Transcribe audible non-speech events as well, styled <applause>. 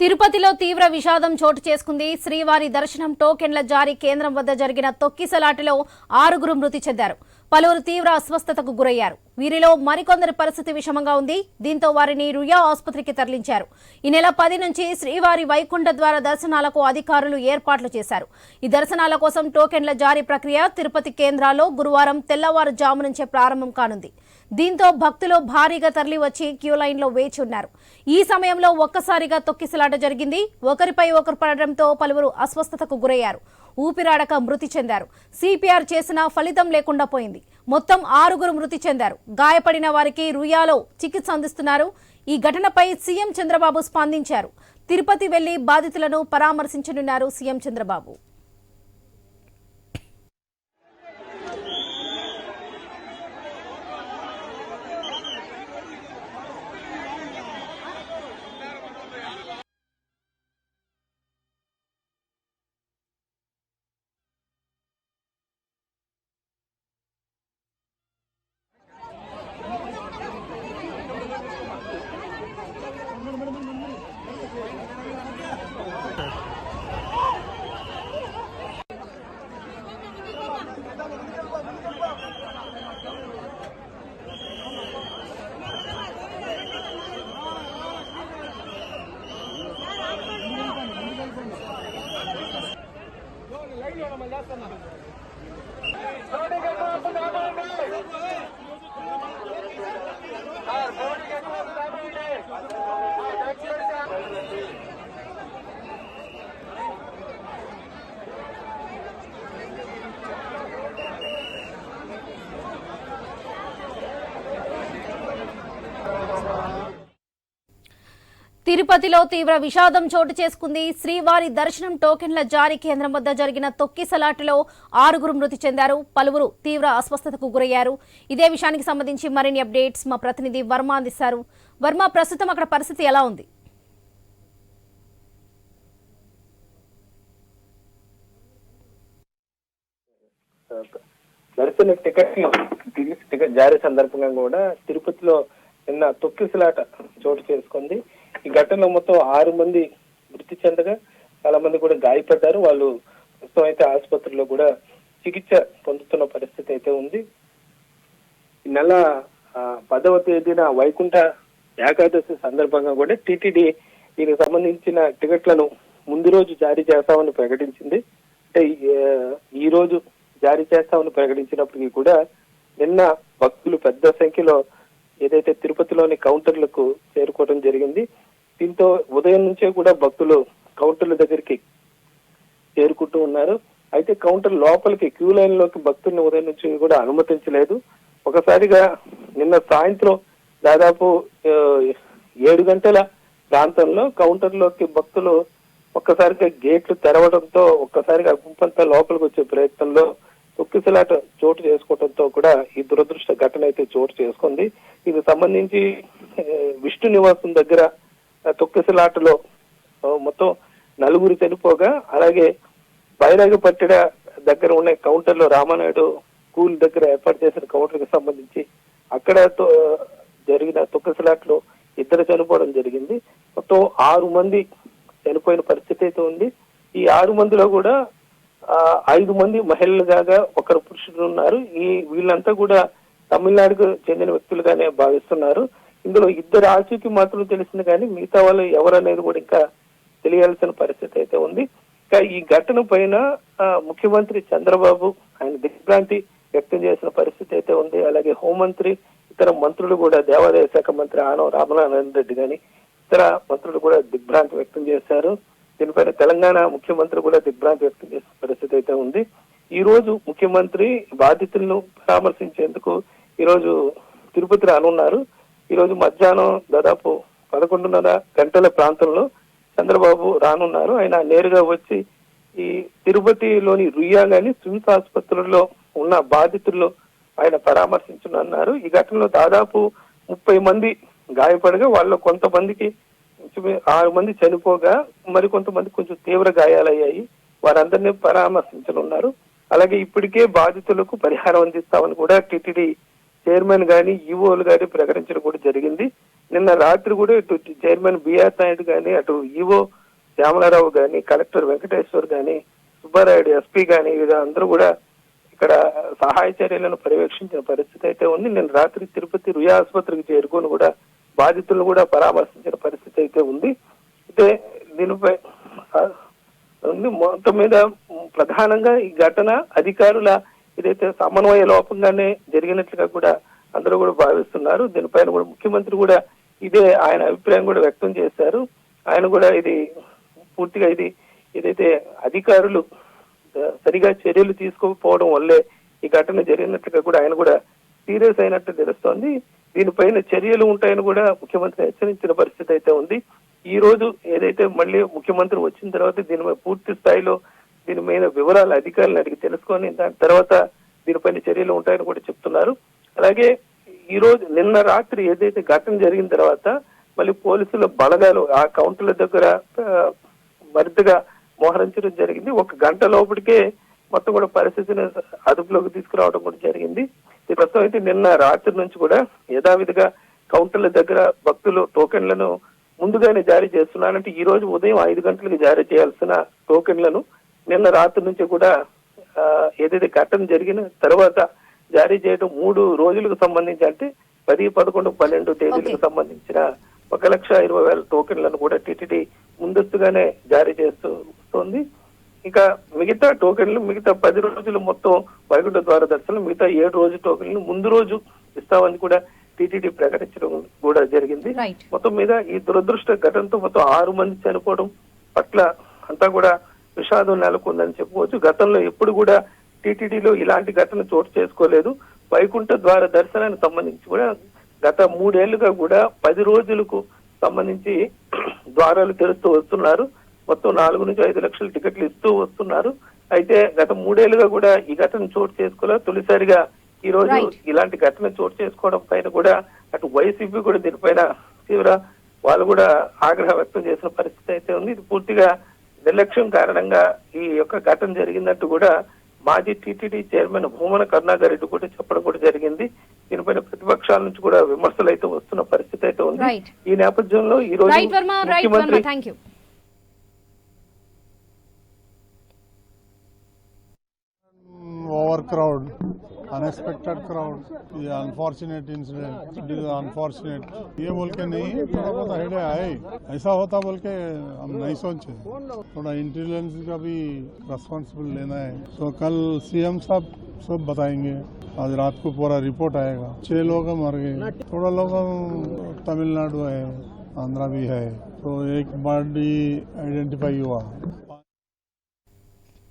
తిరుపతిలో తీవ్ర విషాదం చోటు చేసుకుంది. శ్రీవారి దర్శనం టోకెన్ల జారీ కేంద్రం వద్ద జరిగిన తొక్కిసలాటలో ఆరుగురు మృతి చెందారు. పలువురు తీవ్ర అస్వస్థతకు గురయ్యారు. వీరిలో మరికొందరి పరిస్థితి విషమంగా ఉంది. దీంతో వారిని రుయా ఆసుపత్రికి తరలించారు. ఈ నెల పది నుంచి శ్రీవారి వైకుంఠ ద్వార దర్శనాలకు అధికారులు ఏర్పాట్లు చేశారు. ఈ దర్శనాల కోసం టోకెన్ల జారీ ప్రక్రియ తిరుపతి కేంద్రాల్లో గురువారం తెల్లవారుజాము నుంచే ప్రారంభం కానుంది. దీంతో భక్తులు భారీగా తరలివచ్చి క్యూ లైన్లో వేచి ఉన్నారు ఈ సమయంలో ఒక్కసారిగా తొక్కిసలాట జరిగింది. ఒకరిపై ఒకరు పడడంతో పలువురు అస్వస్థతకు గురయ్యారు. ఊపిరాడక మృతి చెందారు. సిపిఆర్ చేసినా ఫలితం లేకుండా పోయింది. మొత్తం ఆరుగురు మృతి చెందారు. గాయపడిన వారికి రుయాలో చికిత్స అందిస్తున్నారు. ఈ ఘటనపై సీఎం చంద్రబాబు స్పందించారు. తిరుపతి వెళ్ళి బాధితులను పరామర్శించనున్నారు సీఎం చంద్రబాబు. சார் லைன்ல நம்ம லாஸ்ட் பண்ணலாம் తిరుపతిలో తీవ్ర విషాదం చోటు చేసుకుంది. శ్రీవారి దర్శనం టోకెన్ల జారీ కేంద్రం వద్ద జరిగిన తొక్కిసలాటలో ఆరుగురు మృతి చెందారు. పలువురు తీవ్ర అస్వస్థతకు గురయ్యారు. ఇదే విషయానికి సంబంధించి మరిన్ని అప్డేట్స్ మా ప్రతినిధి వర్మ అందిస్తారు. వర్మ ప్రస్తుతం అక్కడ పరిస్థితి ఎలా ఉంది? దర్శన టికెట్ టికెట్ జారీ సందర్భంగా కూడా తిరుపతిలో నిన్న తొక్కిసలాట చోటు చేసుకుంది. ఈ ఘటనలో మొత్తం ఆరు మంది మృతి చెందగా చాలా మంది కూడా గాయపడ్డారు. వాళ్ళు ప్రస్తుతం అయితే ఆసుపత్రిలో కూడా చికిత్స పొందుతున్న పరిస్థితి అయితే ఉంది. ఈ నెల పదవ తేదీన వైకుంఠ ఏకాదశి సందర్భంగా కూడా టిటిడి దీనికి సంబంధించిన టికెట్లను ముందు రోజు జారీ చేస్తామని ప్రకటించింది. అంటే ఈ రోజు జారీ చేస్తామని ప్రకటించినప్పటికీ కూడా నిన్న భక్తులు పెద్ద సంఖ్యలో ఏదైతే తిరుపతిలోని కౌంటర్లకు చేరుకోవడం జరిగింది దీంతో ఉదయం నుంచే కూడా భక్తులు కౌంటర్ల దగ్గరికి చేరుకుంటూ ఉన్నారు. అయితే కౌంటర్ లోపలికి క్యూ లైన్లోకి భక్తుల్ని ఉదయం నుంచి కూడా అనుమతించలేదు. ఒకసారిగా నిన్న సాయంత్రం దాదాపు ఏడు గంటల ప్రాంతంలో కౌంటర్లోకి భక్తులు ఒక్కసారిగా గేట్లు తెరవడంతో ఒక్కసారిగా గుంపంతా లోపలికి వచ్చే ప్రయత్నంలో తొక్కిసలాట చోటు చేసుకోవడంతో కూడా ఈ దురదృష్ట ఘటన అయితే చోటు చేసుకుంది. ఇది సంబంధించి విష్ణు నివాసం దగ్గర తొక్కిసలాటలో మొత్తం నలుగురు చనిపోగా అలాగే బైరాగపట్టిడ దగ్గర ఉన్న కౌంటర్లో రామానాయుడు స్కూల్ దగ్గర ఏర్పాటు చేసిన కౌంటర్కి సంబంధించి అక్కడ తో- జరిగిన తొక్కసలాట్లో ఇద్దరు చనిపోవడం జరిగింది. మొత్తం ఆరు మంది చనిపోయిన పరిస్థితి అయితే ఉంది. ఈ ఆరు మందిలో కూడా ఐదు మంది మహిళలు కాగా ఒకరు పురుషులు ఉన్నారు. ఈ వీళ్ళంతా కూడా తమిళనాడుకు చెందిన వ్యక్తులుగానే భావిస్తున్నారు. ఇందులో ఇద్దరు ఆచూకి మాత్రం తెలిసింది కానీ మిగతా వాళ్ళు ఎవరనేది కూడా ఇంకా తెలియాల్సిన పరిస్థితి అయితే ఉంది. ఇంకా ఈ ఘటన పైన ముఖ్యమంత్రి చంద్రబాబు ఆయన దిగ్భ్రాంతి వ్యక్తం చేసిన పరిస్థితి అయితే ఉంది. అలాగే హోంమంత్రి ఇతర మంత్రులు కూడా దేవాదాయ శాఖ మంత్రి ఆనవ రామనారాయణ రెడ్డి గాని ఇతర మంత్రులు కూడా దిగ్భ్రాంతి వ్యక్తం చేశారు. దీనిపైన తెలంగాణ ముఖ్యమంత్రి కూడా దిగ్భ్రాంతి వ్యక్తం చేసిన పరిస్థితి అయితే ఉంది. ఈ రోజు ముఖ్యమంత్రి బాధితులను పరామర్శించేందుకు ఈ రోజు తిరుపతి రానున్నారు. ఈరోజు మధ్యాహ్నం దాదాపు పదకొండున్నర గంటల ప్రాంతంలో చంద్రబాబు రానున్నారు. ఆయన నేరుగా వచ్చి ఈ తిరుపతిలోని రుయ్యా గాని స్విమ్స్ ఆసుపత్రుల్లో ఉన్న బాధితుల్లో ఆయన పరామర్శించనున్నారు. ఈ ఘటనలో దాదాపు ముప్పై మంది గాయపడగా వాళ్ళు కొంతమందికి ఆరు మంది చనిపోగా మరి కొంతమంది కొంచెం తీవ్ర గాయాలయ్యాయి. వారందరినీ పరామర్శించనున్నారు. అలాగే ఇప్పటికే బాధితులకు పరిహారం అందిస్తామని కూడా టిటిడి చైర్మన్ గాని ఈఓలు గాని ప్రకటించడం కూడా జరిగింది. నిన్న రాత్రి కూడా ఇటు చైర్మన్ బిఆర్ నాయుడు కానీ అటు ఈవో శ్యామలారావు కానీ కలెక్టర్ వెంకటేశ్వర్ కానీ సుబ్బారాయుడు ఎస్పీ కానీ వీరు అందరూ కూడా ఇక్కడ సహాయ చర్యలను పర్యవేక్షించిన పరిస్థితి అయితే ఉంది. నేను రాత్రి తిరుపతి రుయా ఆసుపత్రికి చేరుకొని కూడా బాధితులను కూడా పరామర్శించిన పరిస్థితి అయితే ఉంది. అయితే దీనిపై ఉంది. మొత్తం మీద ప్రధానంగా ఈ ఘటన అధికారుల ఇదైతే సమన్వయ లోపంగానే జరిగినట్లుగా కూడా అందరూ కూడా భావిస్తున్నారు. దీనిపైన కూడా ముఖ్యమంత్రి కూడా ఇదే ఆయన అభిప్రాయం కూడా వ్యక్తం చేశారు. ఆయన కూడా ఇది పూర్తిగా ఇది ఏదైతే అధికారులు సరిగా చర్యలు తీసుకోకపోవడం వల్లే ఈ ఘటన జరిగినట్లుగా కూడా ఆయన కూడా సీరియస్ అయినట్టు తెలుస్తోంది. దీనిపైన చర్యలు ఉంటాయని కూడా ముఖ్యమంత్రి హెచ్చరించిన పరిస్థితి అయితే ఉంది. ఈ రోజు ఏదైతే మళ్ళీ ముఖ్యమంత్రి వచ్చిన తర్వాత దీనిపై పూర్తి స్థాయిలో దీని మీద వివరాలు అధికారులను అడిగి తెలుసుకొని దాని తర్వాత దీనిపైన చర్యలు ఉంటాయని కూడా చెప్తున్నారు. అలాగే ఈ రోజు నిన్న రాత్రి ఏదైతే ఘటన జరిగిన తర్వాత మళ్ళీ పోలీసుల బలగాలు ఆ కౌంటర్ల దగ్గర మరింతగా మోహరించడం జరిగింది. ఒక గంట లోపలికే మొత్తం కూడా పరిస్థితిని అదుపులోకి తీసుకురావడం కూడా జరిగింది. ఈ ప్రస్తుతం అయితే నిన్న రాత్రి నుంచి కూడా యథావిధిగా కౌంటర్ల దగ్గర భక్తులు టోకెన్లను ముందుగానే జారీ చేస్తున్నారంటే ఈ రోజు ఉదయం ఐదు గంటలకు జారీ చేయాల్సిన టోకెన్లను నిన్న రాత్రి నుంచి కూడా ఏదైతే ఘటన జరిగిన తర్వాత జారీ చేయడం మూడు రోజులకు సంబంధించి అంటే పది పదకొండు పన్నెండు తేదీలకు. సంబంధించిన ఒక లక్ష ఇరవై వేల టోకెన్లను కూడా టిటిడి ముందస్తుగానే జారీ చేస్తూ వస్తుంది ఇక మిగతా టోకెన్లు మిగతా పది రోజులు మొత్తం వైకుంఠ ద్వార దర్శనం మిగతా ఏడు రోజు టోకెన్లు ముందు రోజు ఇస్తామని కూడా టీటీడీ ప్రకటించడం కూడా జరిగింది. మొత్తం మీద ఈ దురదృష్ట ఘటనతో మొత్తం ఆరు మంది చనిపోవడం పట్ల అంతా కూడా విషాదం నెలకొందని చెప్పుకోవచ్చు. గతంలో ఎప్పుడు కూడా టీటీడీలో ఇలాంటి ఘటన చోటు చేసుకోలేదు. వైకుంఠ ద్వార దర్శనానికి సంబంధించి కూడా గత మూడేళ్ళుగా కూడా పది రోజులకు సంబంధించి <clears throat> ద్వారాలు తెరుస్తూ వస్తున్నారు. మొత్తం నాలుగు నుంచి ఐదు లక్షల టికెట్లు ఇస్తూ వస్తున్నారు. అయితే గత మూడేళ్ళుగా కూడా ఈ ఘటన చోటు చేసుకోలేదు తొలిసారిగా ఈ రోజు. ఇలాంటి ఘటన చోటు చేసుకోవడం పైన కూడా అటు వైసీపీ కూడా దీనిపైన తీవ్ర వాళ్ళు కూడా ఆగ్రహం వ్యక్తం చేసిన పరిస్థితి అయితే ఉంది. ఇది పూర్తిగా నిర్లక్ష్యం కారణంగా ఈ యొక్క ఘటన జరిగినట్టు కూడా మాజీ టీటీడీ చైర్మన్ భూమన కరుణాకర్ రెడ్డి కూడా చెప్పడం కూడా జరిగింది. దీనిపైన ప్రతిపక్షాల నుంచి కూడా విమర్శలు అయితే వస్తున్న పరిస్థితి అయితే ఉంది. ఈ నేపథ్యంలో ఈ రోజు ముఖ్యమంత్రి crowd, unexpected crowd, ये unfortunate incident, it is unfortunate. ये बोल के नहीं थोड़ा बहुत हेडे आए। ऐसा होता बोल के हम नहीं सोचे। थोड़ा इंटेलिजेंस का भी रेस्पॉन्सिबल लेना है। तो कल सीएम साहब सब बताएँगे। आज रात को पूरा रिपोर्ट आएगा। छह लोग मर गए। थोड़ा लोग तमिलनाडु है आंध्रा भी है। तो एक बॉडी आइडेंटिफाई हुआ।